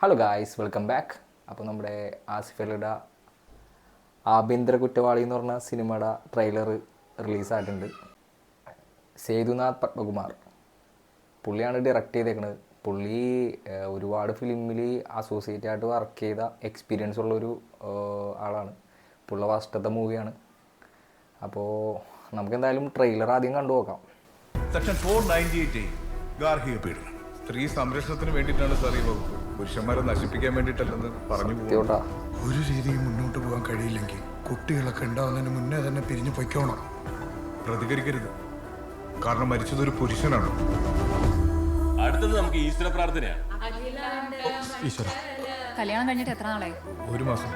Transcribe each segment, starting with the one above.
Hello guys welcome back അപ്പോൾ നമ്മുടെ ആസിഫ് അലിയുടെ ആഭ്യന്തര കുറ്റവാളി എന്ന് പറഞ്ഞ സിനിമയുടെ ട്രെയിലർ റിലീസായിട്ടുണ്ട് സേതുനാഥ് പത്മകുമാർ. പുള്ളിയാണ് ഡയറക്റ്റ് ചെയ്തേക്കുന്നത് പുള്ളി ഒരുപാട് ഫിലിമിൽ അസോസിയേറ്റ് ആയിട്ട് വർക്ക് ചെയ്ത എക്സ്പീരിയൻസ് ഉള്ളൊരു ആളാണ്. പുള്ള ഫസ്റ്റത്തെ മൂവിയാണ് അപ്പോൾ നമുക്കെന്തായാലും ട്രെയിലർ ആദ്യം കണ്ടു നോക്കാം. സെക്ഷൻ ഫോർ നയന്റി എയ്റ്റ് ഗാർഹിക പീഡനം. സ്ത്രീ സംരക്ഷണത്തിന് വേണ്ടിയിട്ടാണ് സാർ ഈ വകുപ്പ്. പുരുഷന്മാരെ നശിപ്പിക്കാൻ വേണ്ടിട്ടല്ലെന്ന് പറഞ്ഞു പോകും ഒരു രീതിയിൽ മുന്നോട്ട് പോകാൻ കഴിയില്ലെങ്കിൽ കുട്ടികളൊക്കെ ഉണ്ടാവുന്നതിന് മുന്നേ തന്നെ പിരിഞ്ഞു പൊയ്ക്കോണം. പ്രതികരിക്കരുത്. കാരണം മരിച്ചത് ഒരു പുരുഷനാണ്. അടുത്തത് നമുക്ക് ഈശ്വര പ്രാർത്ഥനയാണ് കല്യാണം കഴിഞ്ഞിട്ട് എത്ര നാളായി? ഒരു മാസം.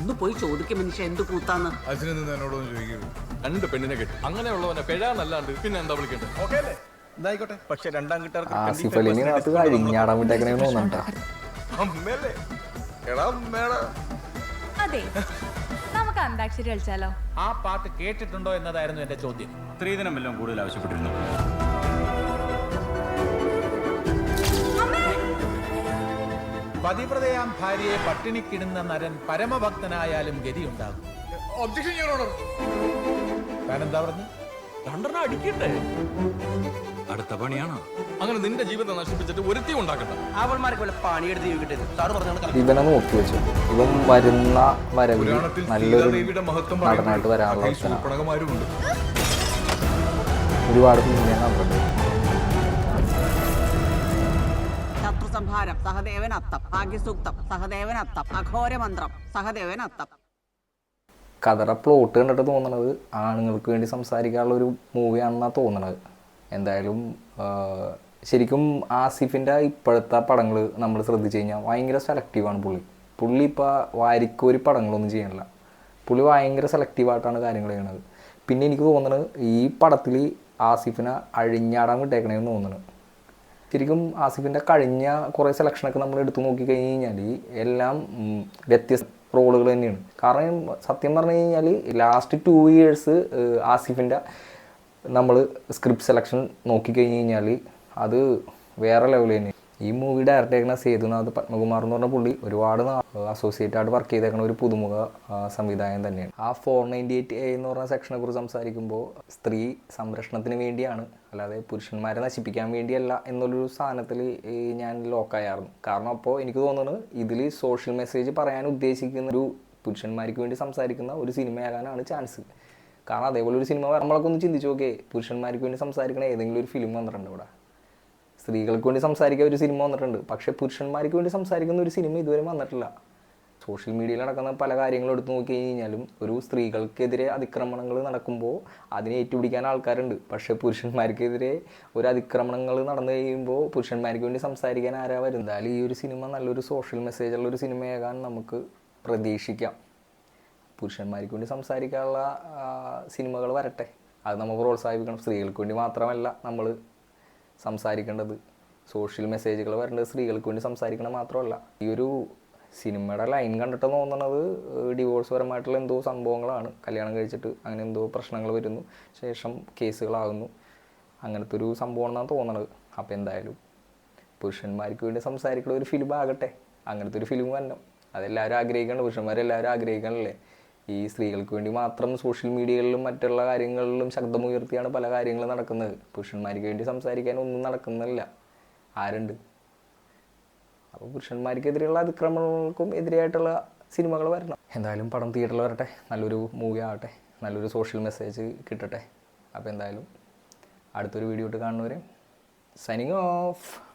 ഒന്ന് പോയി ചോദിക്കും മനുഷ്യ എന്ത് കൂത്താന്ന്. അച്ഛനെ എന്നോടൊന്ന് എന്നോടൊന്നും ചോദിക്കരുത് രണ്ട് പെണ്ണിനെ കെട്ടി. അങ്ങനെയുള്ളവനെ പെഴാന്നല്ലാണ്ട് പിന്നെ എന്താ വിളിക്കേണ്ടത്? ഓക്കെ അല്ലേ? പക്ഷെ രണ്ടാം കിട്ടാർക്ക് ആസിഫ് അലിനകത്ത് കഴിഞ്ഞാടാൻ വിട്ടേക്കണേന്ന് തോന്നണ്ടാ അമ്മേലേ എടാ അമ്മേടാ. അതെ. നമുക്ക് അന്താക്ഷരി കളിച്ചാലോ? ആ പാട്ട് കേട്ടിട്ടുണ്ടോ എന്നതായിരുന്നു എന്റെ ചോദ്യം. സ്ത്രീധനം എല്ലാം കൂടുതൽ ആവശ്യപ്പെട്ടിരുന്നു. പതിവ്രതയാം ഭാര്യയെ പട്ടിണിക്കിടുന്ന നരൻ പരമഭക്തനായാലും ഗതിയുണ്ടാകും. ഒബ്ജക്ഷൻ ഞാൻ എന്താ പറഞ്ഞു? രണ്ടെണ്ണം അടിക്കട്ടെ അടുത്ത പണിയാണോ? അങ്ങനെ നിന്റെ ജീവിതം നശിപ്പിച്ചിട്ട് ഒരുത്തി ഉണ്ടാക്കട്ടെ. അവൾമാർക്ക് വല്ല പണിയെടുത്ത് ജീവിക്കട്ടെ സാറ് പറഞ്ഞാൽ ഇവനെ നോക്കി വെച്ചു. ഇവൻ വരുന്ന വരവിൽ നല്ലൊരു നടനായിട്ട് വരാനുള്ള ഒരുപാട് ഫിലിമിനെ കണ്ടിട്ടുണ്ട് ശത്രുസംഹാരം സഹദേവനത്തം ഭാഗ്യസൂക്തം സഹദേവനത്തം അഘോരമന്ത്രം സഹദേവനത്തം. കഥയുടെ പ്ലോട്ട് കണ്ടിട്ട് തോന്നണത് ആണുങ്ങൾക്ക് വേണ്ടി സംസാരിക്കാനുള്ള ഒരു മൂവിയാണെന്നാണ് തോന്നണത്. എന്തായാലും ശരിക്കും ആസിഫിന്റെ ഇപ്പോഴത്തെ പടങ്ങൾ നമ്മൾ ശ്രദ്ധിച്ചു കഴിഞ്ഞാൽ ഭയങ്കര സെലക്റ്റീവാണ് പുള്ളി. പുള്ളി ഇപ്പോൾ വാരിക്കോരി പടങ്ങളൊന്നും ചെയ്യണില്ല. പുള്ളി ഭയങ്കര സെലക്റ്റീവായിട്ടാണ് കാര്യങ്ങൾ ചെയ്യണത്. പിന്നെ എനിക്ക് തോന്നുന്നത് ഈ പടത്തിൽ ആസിഫിനെ അഴിഞ്ഞാടാൻ വിട്ടേക്കണേന്ന് തോന്നുന്നു ശരിക്കും ആസിഫിന്റെ കഴിഞ്ഞ കുറേ സെലക്ഷനൊക്കെ നമ്മൾ എടുത്തു നോക്കിക്കഴിഞ്ഞ് കഴിഞ്ഞാൽ എല്ലാം വ്യത്യസ്ത റോളുകൾ തന്നെയാണ്. കാരണം സത്യം പറഞ്ഞു കഴിഞ്ഞാൽ ലാസ്റ്റ് ടു ഇയേഴ്സ് ആസിഫിന്റെ നമ്മൾ സ്ക്രിപ്റ്റ് സെലക്ഷൻ നോക്കിക്കഴിഞ്ഞ് കഴിഞ്ഞാൽ അത് വേറെ ലെവൽ തന്നെ. ഈ മൂവി ഡയറക്റ്റ് ചെയ്യുന്ന സേതുനാഥ് പത്മകുമാർ എന്ന് പറഞ്ഞ പുള്ളി ഒരുപാട് അസോസിയേറ്റ് ആയിട്ട് വർക്ക് ചെയ്തേക്കുന്ന ഒരു പുതുമുഖ സംവിധായകൻ തന്നെയാണ്. ആ ഫോർ നയന്റി എയ്റ്റ് എ എന്ന് പറഞ്ഞ സെക്ഷനെ കുറിച്ച് സംസാരിക്കുമ്പോൾ സ്ത്രീ സംരക്ഷണത്തിന് വേണ്ടിയാണ് അല്ലാതെ പുരുഷന്മാരെ നശിപ്പിക്കാൻ വേണ്ടിയല്ല എന്നുള്ളൊരു സാധനത്തിൽ ഞാൻ ലോക്കായായിരുന്നു കാരണം അപ്പോൾ എനിക്ക് തോന്നുന്നത് ഇതിൽ സോഷ്യൽ മെസ്സേജ് പറയാൻ ഉദ്ദേശിക്കുന്ന ഒരു പുരുഷന്മാർക്ക് വേണ്ടി സംസാരിക്കുന്ന ഒരു സിനിമയാകാനാണ് ചാൻസ് കാരണം അതേപോലെ ഒരു സിനിമ നമ്മളൊക്കെ ഒന്ന് ചിന്തിച്ചു നോക്കേ പുരുഷന്മാർക്ക് വേണ്ടി സംസാരിക്കണ ഏതെങ്കിലും ഒരു ഫിലിം വന്നിട്ടുണ്ട് ഇവിടെ. സ്ത്രീകൾക്ക് വേണ്ടി സംസാരിക്കാൻ ഒരു സിനിമ വന്നിട്ടുണ്ട്. പക്ഷേ പുരുഷന്മാർക്ക് വേണ്ടി സംസാരിക്കുന്ന ഒരു സിനിമ ഇതുവരെ വന്നിട്ടില്ല. സോഷ്യൽ മീഡിയയിൽ നടക്കുന്ന പല കാര്യങ്ങളും എടുത്തു നോക്കി കഴിഞ്ഞാലും ഒരു സ്ത്രീകൾക്കെതിരെ അതിക്രമണങ്ങൾ നടക്കുമ്പോൾ അതിനെ ഏറ്റുപിടിക്കാൻ ആൾക്കാരുണ്ട്. പക്ഷേ പുരുഷന്മാർക്കെതിരെ ഒരു അതിക്രമണങ്ങൾ നടന്നു കഴിയുമ്പോൾ പുരുഷന്മാർക്ക് വേണ്ടി സംസാരിക്കാൻ ആരാ വരുന്നാലും ഈ ഒരു സിനിമ നല്ലൊരു സോഷ്യൽ മെസ്സേജുള്ള ഒരു സിനിമയാകാൻ നമുക്ക് പ്രതീക്ഷിക്കാം. പുരുഷന്മാർക്ക് വേണ്ടി സംസാരിക്കാനുള്ള സിനിമകൾ വരട്ടെ. അത് നമുക്ക് പ്രോത്സാഹിപ്പിക്കണം. സ്ത്രീകൾക്ക് വേണ്ടി മാത്രമല്ല നമ്മൾ സംസാരിക്കേണ്ടത്. സോഷ്യൽ മെസ്സേജുകൾ വരേണ്ടത് സ്ത്രീകൾക്ക് വേണ്ടി സംസാരിക്കണം മാത്രമല്ല. ഈ ഒരു സിനിമയുടെ ലൈൻ കണ്ടിട്ട് തോന്നുന്നത് ഡിവോഴ്സ് പരമായിട്ടുള്ള എന്തോ സംഭവങ്ങളാണ്. കല്യാണം കഴിച്ചിട്ട് അങ്ങനെ എന്തോ പ്രശ്നങ്ങൾ വരുന്നു. ശേഷം കേസുകളാകുന്നു. അങ്ങനത്തെ ഒരു സംഭവമാണെന്നാണ് തോന്നണത്. അപ്പോൾ എന്തായാലും പുരുഷന്മാർക്ക് വേണ്ടി സംസാരിക്കുന്ന ഒരു ഫിലിം ആകട്ടെ. അങ്ങനത്തെ ഒരു ഫിലിം വന്നു അതെല്ലാവരും ആഗ്രഹിക്കണം പുരുഷന്മാരെല്ലാവരും ആഗ്രഹിക്കണല്ലേ? ഈ സ്ത്രീകൾക്ക് വേണ്ടി മാത്രം സോഷ്യൽ മീഡിയകളിലും മറ്റുള്ള കാര്യങ്ങളിലും ശബ്ദമുയർത്തിയാണ് പല കാര്യങ്ങളും നടക്കുന്നത്. പുരുഷന്മാർക്ക് വേണ്ടി സംസാരിക്കാൻ ഒന്നും നടക്കുന്നില്ല. ആരുണ്ട്? അപ്പോൾ പുരുഷന്മാർക്കെതിരെയുള്ള അതിക്രമങ്ങൾക്കും എതിരെയായിട്ടുള്ള സിനിമകൾ വരണം. എന്തായാലും പടം തിയേറ്ററിൽ വരട്ടെ. നല്ലൊരു മൂവി ആവട്ടെ. നല്ലൊരു സോഷ്യൽ മെസ്സേജ് കിട്ടട്ടെ. അപ്പോൾ എന്തായാലും അടുത്തൊരു വീഡിയോ ഇട്ട് കാണുന്നവരെ സൈനിങ് ഓഫ്